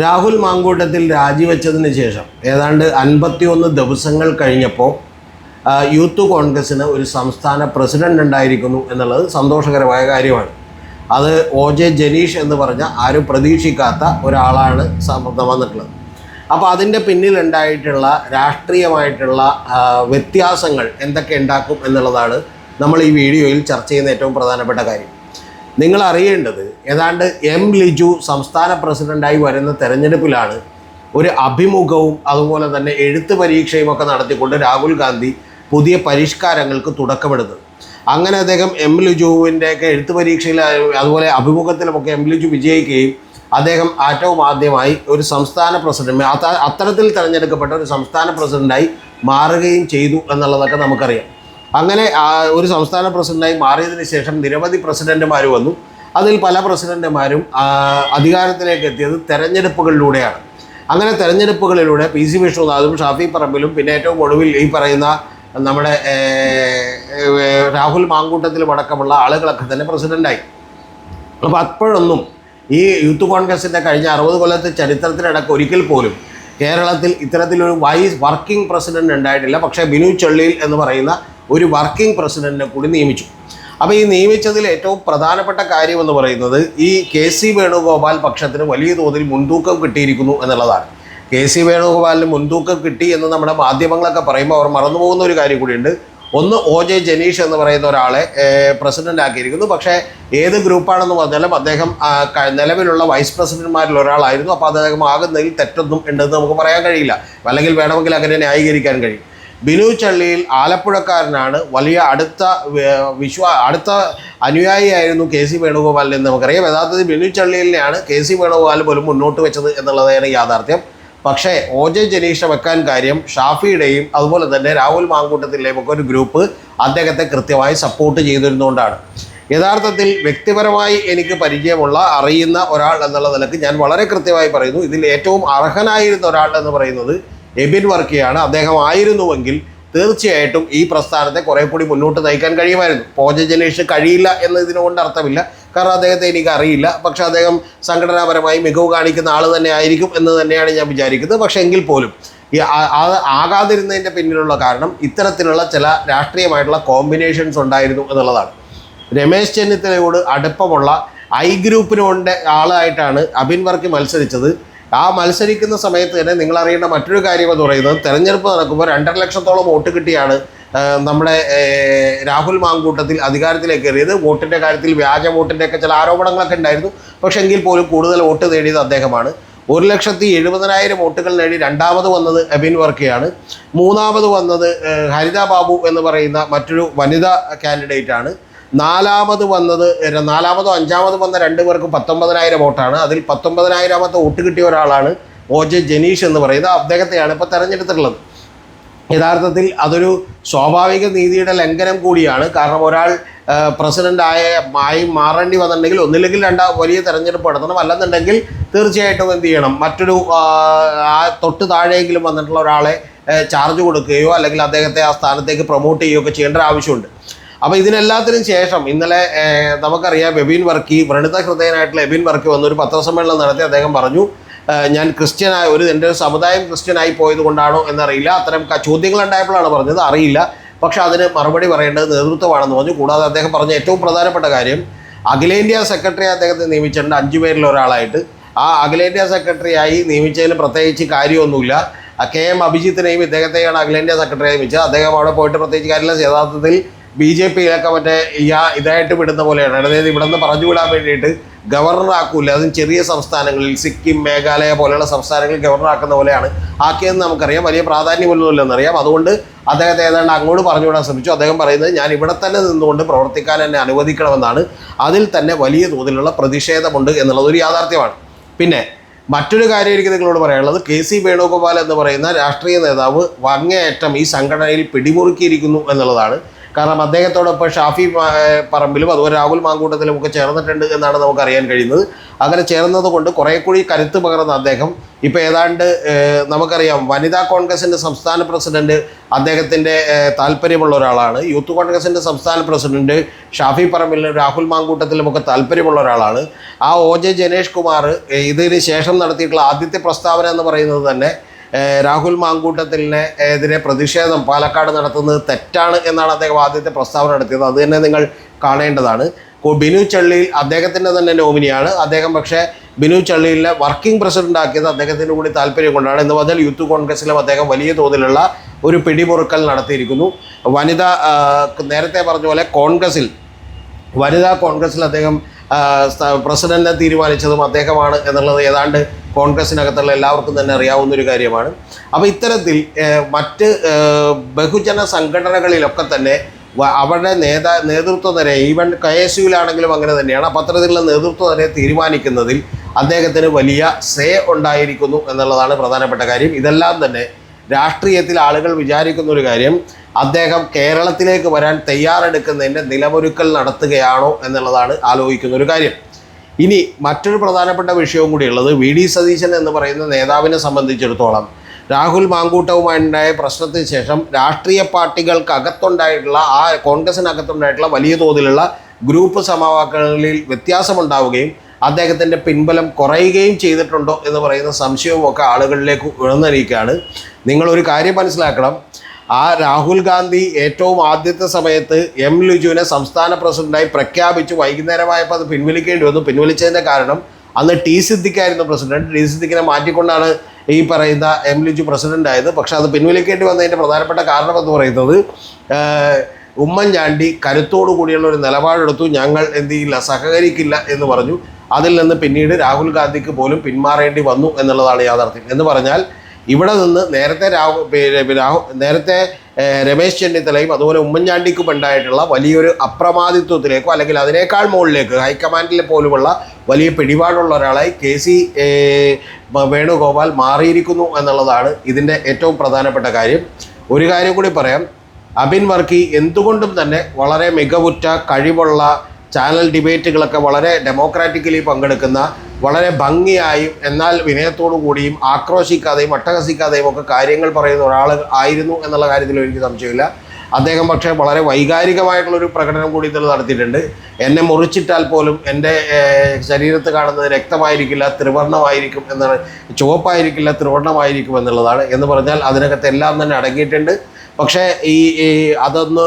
രാഹുൽ മാങ്കൂട്ടത്തിൽ രാജിവെച്ചതിന് ശേഷം ഏതാണ്ട് അൻപത്തിയൊന്ന് ദിവസങ്ങൾ കഴിഞ്ഞപ്പോൾ യൂത്ത് കോൺഗ്രസ്സിന് ഒരു സംസ്ഥാന പ്രസിഡന്റ് ഉണ്ടായിരിക്കുന്നു എന്നുള്ളത് സന്തോഷകരമായ കാര്യമാണ്. അത് ഒ ജെ ജനീഷ് എന്ന് പറഞ്ഞ ആരും പ്രതീക്ഷിക്കാത്ത ഒരാളാണ് വന്നിട്ടുള്ളത്. അപ്പോൾ അതിന്റെ പിന്നിലുണ്ടായിട്ടുള്ള രാഷ്ട്രീയമായിട്ടുള്ള വ്യത്യാസങ്ങൾ എന്തൊക്കെ ഉണ്ടാക്കും എന്നുള്ളതാണ് നമ്മൾ ഈ വീഡിയോയിൽ ചർച്ച ചെയ്യുന്ന ഏറ്റവും പ്രധാനപ്പെട്ട കാര്യം. നിങ്ങൾ അറിയേണ്ടത് ഏതാണ്ട് എം ലിജു സംസ്ഥാന പ്രസിഡന്റായി വരുന്ന തെരഞ്ഞെടുപ്പിലാണ് ഒരു അഭിമുഖവും അതുപോലെ തന്നെ എഴുത്ത് പരീക്ഷയും ഒക്കെ നടത്തിക്കൊണ്ട് രാഹുൽ ഗാന്ധി പുതിയ പരിഷ്കാരങ്ങൾക്ക് തുടക്കമിടുന്നത്. അങ്ങനെ അദ്ദേഹം എം ലിജുവിന്റെയൊക്കെ എഴുത്ത് പരീക്ഷയിൽ അതുപോലെ അഭിമുഖത്തിലുമൊക്കെ എം ലിജു വിജയിക്കുകയും അദ്ദേഹം ഏറ്റവും ആദ്യമായി ഒരു സംസ്ഥാന പ്രസിഡന്റ് അത്തരത്തിൽ തിരഞ്ഞെടുക്കപ്പെട്ട ഒരു സംസ്ഥാന പ്രസിഡന്റായി മാറുകയും ചെയ്തു എന്നുള്ളതൊക്കെ നമുക്കറിയാം. അങ്ങനെ ഒരു സംസ്ഥാന പ്രസിഡന്റായി മാറിയതിന് ശേഷം നിരവധി പ്രസിഡന്റുമാർ വന്നു. അതിൽ പല പ്രസിഡന്റുമാരും അധികാരത്തിലേക്ക് എത്തിയത് തെരഞ്ഞെടുപ്പുകളിലൂടെയാണ്. അങ്ങനെ തെരഞ്ഞെടുപ്പുകളിലൂടെ പി സി വിഷ്ണുനാഥും ഷാഫി പറമ്പിലും പിന്നെ ഏറ്റവും ഒടുവിൽ ഈ പറയുന്ന നമ്മുടെ രാഹുൽ മാങ്കൂട്ടത്തിലും അടക്കമുള്ള ആളുകളൊക്കെ തന്നെ പ്രസിഡന്റായി. അപ്പോൾ അപ്പോഴൊന്നും ഈ യൂത്ത് കോൺഗ്രസിന്റെ കഴിഞ്ഞ അറുപത് കൊല്ലത്തെ ചരിത്രത്തിനിടക്ക് ഒരിക്കൽ പോലും കേരളത്തിൽ ഇത്തരത്തിലൊരു വൈസ് വർക്കിംഗ് പ്രസിഡന്റ് ഉണ്ടായിട്ടില്ല. പക്ഷേ ബിനു ചെള്ളിയിൽ എന്ന് പറയുന്ന ഒരു വർക്കിംഗ് പ്രസിഡന്റിനെ കൂടി നിയമിച്ചു. അപ്പോൾ ഈ നിയമിച്ചതിൽ ഏറ്റവും പ്രധാനപ്പെട്ട കാര്യം എന്ന് പറയുന്നത് ഈ കെ സി വേണുഗോപാൽ പക്ഷത്തിന് വലിയ തോതിൽ മുൻതൂക്കം കിട്ടിയിരിക്കുന്നു എന്നുള്ളതാണ്. കെ സി വേണുഗോപാലിന് മുൻതൂക്കം കിട്ടി എന്ന് നമ്മുടെ മാധ്യമങ്ങളൊക്കെ പറയുമ്പോൾ അവർ മറന്നുപോകുന്ന ഒരു കാര്യം കൂടിയുണ്ട്. ഒന്ന് ഒ ജെ ജനീഷ് എന്ന് പറയുന്ന ഒരാളെ പ്രസിഡന്റ് ആക്കിയിരിക്കുന്നു. പക്ഷേ ഏത് ഗ്രൂപ്പാണെന്ന് പറഞ്ഞാലും അദ്ദേഹം നിലവിലുള്ള വൈസ് പ്രസിഡന്റ്മാരിൽ ഒരാളായിരുന്നു. അപ്പോൾ അദ്ദേഹം ആകുന്നതിൽ തെറ്റൊന്നും ഉണ്ടെന്ന് നമുക്ക് പറയാൻ കഴിയില്ല. അല്ലെങ്കിൽ വേണമെങ്കിൽ അങ്ങനെ ന്യായീകരിക്കാൻ കഴിയും. ബിനു ചള്ളിയിൽ ആലപ്പുഴക്കാരനാണ്. വലിയ അടുത്ത വിശ്വാ അടുത്ത അനുയായിയായിരുന്നു കെ സി വേണുഗോപാലിന് എന്ന് നമുക്കറിയാം. യഥാർത്ഥത്തിൽ ബിനു ചള്ളിയിലിനെയാണ് കെ സി വേണുഗോപാൽ പോലും മുന്നോട്ട് വെച്ചത് എന്നുള്ളതാണ് യാഥാർത്ഥ്യം. പക്ഷേ ഒ ജെ ജനീഷ വെക്കാൻ കാര്യം ഷാഫിയുടെയും അതുപോലെ തന്നെ രാഹുൽ മാങ്കൂട്ടത്തിന്റെയും ഒക്കെ ഒരു ഗ്രൂപ്പ് അദ്ദേഹത്തെ കൃത്യമായി സപ്പോർട്ട് ചെയ്തിരുന്നുകൊണ്ടാണ് യഥാർത്ഥത്തിൽ വ്യക്തിപരമായി എനിക്ക് പരിചയമുള്ള അറിയുന്ന ഒരാൾ എന്നുള്ള നിലയ്ക്ക് ഞാൻ വളരെ കൃത്യമായി പറയുന്നു. ഇതിൽ ഏറ്റവും അർഹനായിരുന്ന ഒരാൾ എന്ന് പറയുന്നത് എബിൻ വർക്കിയാണ്. അദ്ദേഹം ആയിരുന്നുവെങ്കിൽ തീർച്ചയായിട്ടും ഈ പ്രസ്ഥാനത്തെ കുറെ കൂടി മുന്നോട്ട് നയിക്കാൻ കഴിയുമായിരുന്നു. പോജ ജനേഷ് കഴിയില്ല എന്നതിനുകൊണ്ട് അർത്ഥമില്ല. കാരണം അദ്ദേഹത്തെ എനിക്ക് അറിയില്ല. പക്ഷേ അദ്ദേഹം സംഘടനാപരമായി മികവ് കാണിക്കുന്ന ആൾ തന്നെ ആയിരിക്കും എന്ന് തന്നെയാണ് ഞാൻ വിചാരിക്കുന്നത്. പക്ഷെ എങ്കിൽ പോലും ഈ ആകാതിരുന്നതിന്റെ പിന്നിലുള്ള കാരണം ഇത്തരത്തിലുള്ള ചില രാഷ്ട്രീയമായിട്ടുള്ള കോമ്പിനേഷൻസ് ഉണ്ടായിരുന്നു എന്നുള്ളതാണ്. രമേശ് ചെന്നിത്തലയോട് അടുപ്പമുള്ള ഐ ഗ്രൂപ്പിനോണ്ട് ആളായിട്ടാണ് അബിൻ വർക്കി മത്സരിച്ചത്. ആ മത്സരിക്കുന്ന സമയത്ത് തന്നെ നിങ്ങൾ അറിയേണ്ട മറ്റൊരു കാര്യം എന്ന് പറയുന്നത് തെരഞ്ഞെടുപ്പ് നടക്കുമ്പോൾ രണ്ടര ലക്ഷത്തോളം വോട്ട് കിട്ടിയാണ് നമ്മുടെ രാഹുൽ മാങ്കൂട്ടത്തിൽ അധികാരത്തിലേക്ക് കയറിയത്. വോട്ടിന്റെ കാര്യത്തിൽ വ്യാജ വോട്ടിന്റെ ഒക്കെ ചില ആരോപണങ്ങളൊക്കെ ഉണ്ടായിരുന്നു. പക്ഷെ എങ്കിൽ പോലും കൂടുതൽ വോട്ട് നേടിയത് അദ്ദേഹമാണ്. ഒരു ലക്ഷത്തി എഴുപതിനായിരം വോട്ടുകൾ നേടി രണ്ടാമത് വന്നത് എബിൻ വർക്കിയാണ്. മൂന്നാമത് വന്നത് ഹരിത ബാബു എന്ന് പറയുന്ന മറ്റൊരു വനിതാ കാൻഡിഡേറ്റ് ആണ്. നാലാമത് വന്നത് നാലാമതോ അഞ്ചാമത് വന്ന രണ്ട് പേർക്ക് പത്തൊമ്പതിനായിരം വോട്ടാണ്. അതിൽ പത്തൊമ്പതിനായിരമത്തെ വോട്ട് കിട്ടിയ ഒരാളാണ് ഒ ജെ ജനീഷ് എന്ന് പറയുന്നത്. അദ്ദേഹത്തെയാണ് ഇപ്പോൾ തെരഞ്ഞെടുത്തിട്ടുള്ളത്. യഥാർത്ഥത്തിൽ അതൊരു സ്വാഭാവിക നീതിയുടെ ലംഘനം കൂടിയാണ്. കാരണം ഒരാൾ പ്രസിഡന്റ് ആയ ആയി മാറേണ്ടി വന്നിട്ടുണ്ടെങ്കിൽ ഒന്നില്ലെങ്കിൽ രണ്ടാ വലിയ തെരഞ്ഞെടുപ്പ് നടത്തണം. അല്ലെന്നുണ്ടെങ്കിൽ തീർച്ചയായിട്ടും എന്ത് ചെയ്യണം? മറ്റൊരു ആ, തൊട്ട് താഴെയെങ്കിലും വന്നിട്ടുള്ള ഒരാളെ ചാർജ് കൊടുക്കുകയോ അല്ലെങ്കിൽ അദ്ദേഹത്തെ ആ സ്ഥാനത്തേക്ക് പ്രൊമോട്ട് ചെയ്യുകയോ ഒക്കെ ചെയ്യേണ്ട ആവശ്യമുണ്ട് അപ്പോൾ ഇതിനെല്ലാത്തിനും ശേഷം ഇന്നലെ നമുക്കറിയാം എബിൻ വർക്കി വ്രണിത ഹൃദയനായിട്ടുള്ള എബിൻ വർക്കി വന്നൊരു പത്രസമ്മേളനം നടത്തി അദ്ദേഹം പറഞ്ഞു ഞാൻ ക്രിസ്ത്യനായ ഒരു എന്റെ ഒരു സമുദായം ക്രിസ്ത്യനായി പോയത് കൊണ്ടാണോ എന്നറിയില്ല. അത്തരം ചോദ്യങ്ങൾ ഉണ്ടായപ്പോഴാണ് പറഞ്ഞത്. അറിയില്ല. പക്ഷെ അതിന് മറുപടി പറയേണ്ടത് നേതൃത്വമാണെന്ന് പറഞ്ഞു. കൂടാതെ അദ്ദേഹം പറഞ്ഞ ഏറ്റവും പ്രധാനപ്പെട്ട കാര്യം അഖിലേന്ത്യാ സെക്രട്ടറി അദ്ദേഹത്തെ നിയമിച്ചിട്ടുണ്ട് അഞ്ചു പേരിൽ ഒരാളായിട്ട്. ആ അഖിലേന്ത്യാ സെക്രട്ടറിയായി നിയമിച്ചതിൽ പ്രത്യേകിച്ച് കാര്യമൊന്നുമില്ല. കെ എം അഭിജിത്തിനെയും ഇദ്ദേഹത്തെയാണ് അഖിലേന്ത്യാ സെക്രട്ടറിയായി നിയമിച്ചത്. അദ്ദേഹം അവിടെ പോയിട്ട് പ്രത്യേകിച്ച് കാര്യമില്ല. യഥാർത്ഥത്തിൽ ബി ജെ പിയിലൊക്കെ മറ്റേ ഇയാ ഇതായിട്ട് വിടുന്ന പോലെയാണ്. അതായത് ഇവിടെ നിന്ന് പറഞ്ഞു വിടാൻ വേണ്ടിയിട്ട് ഗവർണർ ആക്കൂല. അതും ചെറിയ സംസ്ഥാനങ്ങളിൽ സിക്കിം മേഘാലയ പോലെയുള്ള സംസ്ഥാനങ്ങളിൽ ഗവർണർ ആക്കുന്ന പോലെയാണ്. ആക്കിയതെന്ന് നമുക്കറിയാം. വലിയ പ്രാധാന്യമൊന്നുമില്ലെന്നറിയാം അതുകൊണ്ട് അദ്ദേഹത്തെ ഏതാണ്ട് അങ്ങോട്ട് പറഞ്ഞു വിടാൻ ശ്രമിച്ചു. അദ്ദേഹം പറയുന്നത് ഞാൻ ഇവിടെ തന്നെ നിന്നുകൊണ്ട് പ്രവർത്തിക്കാൻ എന്നെ അനുവദിക്കണമെന്നാണ്. അതിൽ തന്നെ വലിയ തോതിലുള്ള പ്രതിഷേധമുണ്ട് എന്നുള്ളത് ഒരു യാഥാർത്ഥ്യമാണ്. പിന്നെ മറ്റൊരു കാര്യം എനിക്ക് നിങ്ങളോട് പറയാനുള്ളത്. കെ സി വേണുഗോപാൽ എന്ന് പറയുന്ന രാഷ്ട്രീയ നേതാവ് അങ്ങേയറ്റം ഈ സംഘടനയിൽ പിടിമുറുക്കിയിരിക്കുന്നു എന്നുള്ളതാണ്. കാരണം അദ്ദേഹത്തോടൊപ്പം ഷാഫി പറമ്പിലും അതുപോലെ രാഹുൽ മാങ്കൂട്ടത്തിലും ഒക്കെ ചേർന്നിട്ടുണ്ട് എന്നാണ് നമുക്ക് അറിയാൻ കഴിയുന്നത്. അങ്ങനെ ചേർന്നത് കൊണ്ട് കുറേ കൂടി കരുത്ത് പകർന്ന അദ്ദേഹം. ഇപ്പോൾ ഏതാണ്ട് നമുക്കറിയാം വനിതാ കോൺഗ്രസിന്റെ സംസ്ഥാന പ്രസിഡന്റ് അദ്ദേഹത്തിന്റെ താല്പര്യമുള്ള ഒരാളാണ്. യൂത്ത് കോൺഗ്രസിന്റെ സംസ്ഥാന പ്രസിഡന്റ് ഷാഫി പറമ്പിലും രാഹുൽ മാങ്കൂട്ടത്തിലും ഒക്കെ താല്പര്യമുള്ള ഒരാളാണ്. ആ ഒ ജെ ജനേഷ് കുമാർ ഇതിന് ശേഷം നടത്തിയിട്ടുള്ള ആദ്യത്തെ പ്രസ്താവന എന്ന് പറയുന്നത് തന്നെ രാഹുൽ മാങ്കൂട്ടത്തിലിനെ എതിരെ പ്രതിഷേധം പാലക്കാട് നടത്തുന്നത് തെറ്റാണ് എന്നാണ് അദ്ദേഹം ആദ്യത്തെ പ്രസ്താവന നടത്തിയത്. അത് തന്നെ നിങ്ങൾ കാണേണ്ടതാണ്. ബിനു ചള്ളിയിൽ അദ്ദേഹത്തിന്റെ തന്നെ നോമിനിയാണ്. അദ്ദേഹം പക്ഷേ ബിനു ചള്ളിയിലെ വർക്കിംഗ് പ്രസിഡന്റ് ആക്കിയത് അദ്ദേഹത്തിന്റെ കൂടി താല്പര്യം കൊണ്ടാണ്. എന്ന് പറഞ്ഞാൽ യൂത്ത് കോൺഗ്രസിലും അദ്ദേഹം വലിയ തോതിലുള്ള ഒരു പിടിമുറുക്കൽ നടത്തിയിരിക്കുന്നു. വനിത നേരത്തെ പറഞ്ഞ പോലെ കോൺഗ്രസിൽ വനിതാ കോൺഗ്രസിൽ അദ്ദേഹം പ്രസിഡന്റിനെ തീരുമാനിച്ചതും അദ്ദേഹമാണ് എന്നുള്ളത്. ഏതാണ്ട് കോൺഗ്രസിനകത്തുള്ള എല്ലാവർക്കും തന്നെ അറിയാവുന്ന ഒരു കാര്യമാണ്. അപ്പോൾ ഇത്തരത്തിൽ മറ്റ് ബഹുജന സംഘടനകളിലൊക്കെ തന്നെ അവരുടെ നേതാ നേതൃത്വ നിര ഈവൻ കെ എസ് യുവിലാണെങ്കിലും അങ്ങനെ തന്നെയാണ്. അപ്പോൾ അത്തരത്തിലുള്ള നേതൃത്വ നിരയെ തീരുമാനിക്കുന്നതിൽ അദ്ദേഹത്തിന് വലിയ സേ ഉണ്ടായിരിക്കുന്നു എന്നുള്ളതാണ് പ്രധാനപ്പെട്ട കാര്യം. ഇതെല്ലാം തന്നെ രാഷ്ട്രീയത്തിൽ ആളുകൾ വിചാരിക്കുന്ന ഒരു കാര്യം അദ്ദേഹം കേരളത്തിലേക്ക് വരാൻ തയ്യാറെടുക്കുന്നതിന്റെ നിലമൊരുക്കൽ നടത്തുകയാണോ എന്നുള്ളതാണ് ആലോചിക്കുന്ന ഒരു കാര്യം. ഇനി മറ്റൊരു പ്രധാനപ്പെട്ട വിഷയവും കൂടിയുള്ളത് വി ഡി സതീശൻ എന്ന് പറയുന്ന നേതാവിനെ സംബന്ധിച്ചിടത്തോളം രാഹുൽ മാങ്കൂട്ടവുമായുണ്ടായ പ്രശ്നത്തിന് ശേഷം രാഷ്ട്രീയ പാർട്ടികൾക്ക് അകത്തുണ്ടായിട്ടുള്ള ആ കോൺഗ്രസിനകത്തുണ്ടായിട്ടുള്ള വലിയ തോതിലുള്ള ഗ്രൂപ്പ് സമവാക്യങ്ങളിൽ വ്യത്യാസമുണ്ടാവുകയും അദ്ദേഹത്തിന്റെ പിൻബലം കുറയുകയും ചെയ്തിട്ടുണ്ടോ എന്ന് പറയുന്ന സംശയവും ഒക്കെ ആളുകളിലേക്ക് ഉയർന്നിരിക്കുകയാണ് നിങ്ങളൊരു കാര്യം മനസ്സിലാക്കണം. ആ രാഹുൽ ഗാന്ധി ഏറ്റവും ആദ്യത്തെ സമയത്ത് എം ലുജുവിനെ സംസ്ഥാന പ്രസിഡന്റായി പ്രഖ്യാപിച്ചു വൈകുന്നേരമായപ്പോൾ അത് പിൻവലിക്കേണ്ടി വന്നു. പിൻവലിച്ചതിന്റെ കാരണം അന്ന് ടി സിദ്ദിഖായിരുന്നു പ്രസിഡന്റ്. ടി സിദ്ദിഖിനെ മാറ്റിക്കൊണ്ടാണ് ഈ പറയുന്ന എം ലുജു പ്രസിഡന്റ് ആയത് പക്ഷെ അത് പിൻവലിക്കേണ്ടി വന്നതിന്റെ പ്രധാനപ്പെട്ട കാരണം എന്ന് പറയുന്നത് ഉമ്മൻചാണ്ടി കരുത്തോടു കൂടിയുള്ള ഒരു നിലപാടെടുത്തു. ഞങ്ങൾ എന്ത് ചെയ്യില്ല സഹകരിക്കില്ല എന്ന് പറഞ്ഞു. അതിൽ നിന്ന് പിന്നീട് രാഹുൽ ഗാന്ധിക്ക് പോലും പിന്മാറേണ്ടി വന്നു എന്നുള്ളതാണ് യാഥാർത്ഥ്യം. എന്ന് പറഞ്ഞാൽ ഇവിടെ നിന്ന് നേരത്തെ രാഹു രാഹു നേരത്തെ രമേശ് ചെന്നിത്തലയും അതുപോലെ ഉമ്മൻചാണ്ടിക്കും ഉണ്ടായിട്ടുള്ള വലിയൊരു അപ്രമാദിത്വത്തിലേക്കോ അല്ലെങ്കിൽ അതിനേക്കാൾ മുകളിലേക്ക് ഹൈക്കമാൻഡിൽ പോലുമുള്ള വലിയ പിടിപാടുള്ള ഒരാളായി കെ സി വേണുഗോപാൽ മാറിയിരിക്കുന്നു എന്നുള്ളതാണ് ഇതിന്റെ ഏറ്റവും പ്രധാനപ്പെട്ട കാര്യം. ഒരു കാര്യം കൂടി പറയാം. അബിൻ വർക്കി എന്തുകൊണ്ടും തന്നെ വളരെ മികവുറ്റ കഴിവുള്ള ചാനൽ ഡിബേറ്റുകളൊക്കെ വളരെ ഡെമോക്രാറ്റിക്കലി പങ്കെടുക്കുന്ന വളരെ ഭംഗിയായും എന്നാൽ വിനയത്തോടു കൂടിയും ആക്രോശിക്കാതെയും അട്ടഹസിക്കാതെയും ഒക്കെ കാര്യങ്ങൾ പറയുന്ന ഒരാൾ ആയിരുന്നു എന്നുള്ള കാര്യത്തിൽ എനിക്ക് സംശയമില്ല. അദ്ദേഹം പക്ഷേ വളരെ വൈകാരികമായിട്ടുള്ളൊരു പ്രകടനം കൂടി ഇതിൽ നടത്തിയിട്ടുണ്ട്. എന്നെ മുറിച്ചിട്ടാൽ പോലും എന്റെ ശരീരത്ത് കാണുന്നത് രക്തമായിരിക്കില്ല ത്രിവർണമായിരിക്കും എന്നാണ് ചുവപ്പായിരിക്കില്ല ത്രിവർണമായിരിക്കും എന്നുള്ളതാണ് എന്ന് പറഞ്ഞാൽ അതിനകത്ത് എല്ലാം തന്നെ അടങ്ങിയിട്ടുണ്ട്. പക്ഷേ ഈ അതൊന്ന്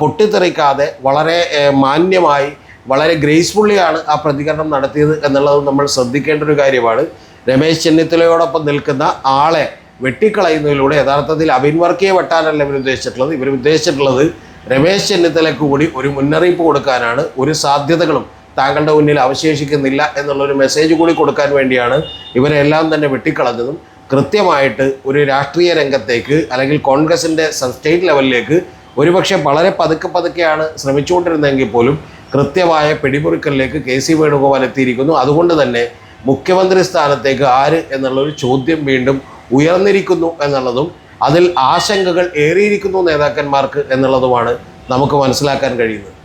പൊട്ടിത്തെറിക്കാതെ വളരെ മാന്യമായി വളരെ ഗ്രേസ്ഫുള്ളിയാണ് ആ പ്രതികരണം നടത്തിയത് എന്നുള്ളത് നമ്മൾ ശ്രദ്ധിക്കേണ്ട ഒരു കാര്യമാണ്. രമേശ് ചെന്നിത്തലയോടൊപ്പം നിൽക്കുന്ന ആളെ വെട്ടിക്കളയുന്നതിലൂടെ യഥാർത്ഥത്തിൽ അബിൻ വർക്കിയെ വെട്ടാനല്ല ഇവർ ഉദ്ദേശിച്ചിട്ടുള്ളത്. ഇവർ ഉദ്ദേശിച്ചിട്ടുള്ളത് രമേശ് ചെന്നിത്തലയ്ക്ക് കൂടി ഒരു മുന്നറിയിപ്പ് കൊടുക്കാനാണ്. ഒരു സാധ്യതകളും താങ്കളുടെ മുന്നിൽ അവശേഷിക്കുന്നില്ല എന്നുള്ളൊരു മെസ്സേജ് കൂടി കൊടുക്കാൻ വേണ്ടിയാണ് ഇവരെല്ലാം തന്നെ വെട്ടിക്കളഞ്ഞതും. കൃത്യമായിട്ട് ഒരു രാഷ്ട്രീയ രംഗത്തേക്ക് അല്ലെങ്കിൽ കോൺഗ്രസിന്റെ സ്റ്റേറ്റ് ലെവലിലേക്ക് ഒരുപക്ഷെ വളരെ പതുക്കെ പതുക്കെയാണ് ശ്രമിച്ചുകൊണ്ടിരുന്നതെങ്കിൽ പോലും കൃത്യമായ പിടിമുറുക്കലിലേക്ക് കെ സി വേണുഗോപാൽ എത്തിയിരിക്കുന്നു. അതുകൊണ്ട് തന്നെ മുഖ്യമന്ത്രി സ്ഥാനത്തേക്ക് ആര് എന്നുള്ളൊരു ചോദ്യം വീണ്ടും ഉയർന്നിരിക്കുന്നു എന്നുള്ളതും അതിൽ ആശങ്കകൾ ഏറിയിരിക്കുന്നു നേതാക്കന്മാർക്ക് എന്നുള്ളതുമാണ് നമുക്ക് മനസ്സിലാക്കാൻ കഴിയുന്നത്.